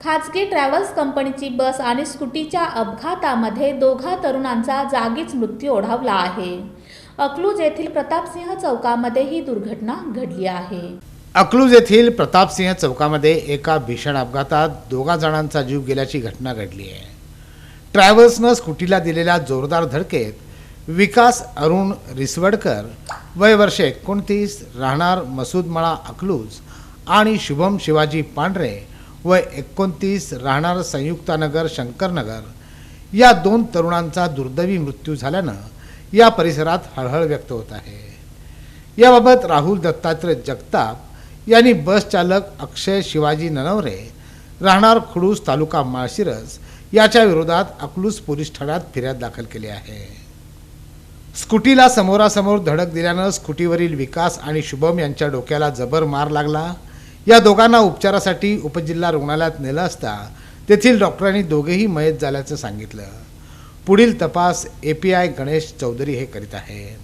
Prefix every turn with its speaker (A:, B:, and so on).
A: खाजगी ट्रॅव्हल्स कंपनीची बस आणि स्कूटीच्या अपघातामध्ये दोघा तरुणांचा जागीच मृत्यू ओढावला आहे. अकलूज येथील प्रतापसिंह चौकामध्ये ही दुर्घटना घडली आहे.
B: अकलूज येथील प्रतापसिंह चौकामध्ये एका भीषण अपघातात दोघा जणांचा जीव गेल्याची घटना घडली आहे. ट्रॅव्हल्सनं स्कूटीला दिलेल्या जोरदार धडकेत विकास अरुण रिसवडकर वय वर्ष एकोणतीस राहणार मसूदमळा अकलूज आणि शुभम शिवाजी पांढरे व एकोणतीस राहणार संयुक्तानगर शंकरनगर या दोन तरुणांचा दुर्दैवी मृत्यू झाल्यानं या परिसरात हळहळ व्यक्त होत आहे. याबाबत राहुल दत्तात्रय जगताप यांनी बस चालक अक्षय शिवाजी ननवरे राहणार खुडूस तालुका माळशिरस याच्या विरोधात अकलूस पोलीस ठाण्यात फिर्याद दाखल केली आहे. स्कूटीला समोरासमोर धडक दिल्यानं स्कूटीवरील विकास आणि शुभम यांच्या डोक्याला जबर मार लागला. या दोघांना उपचारासाठी उपजिल्हा रुग्णालयात नेलं असता तेथील डॉक्टरांनी दोघेही मयत झाल्याचं सांगितलं. पुढील तपास A P I Ganesh Chaudhari हे करीत आहेत.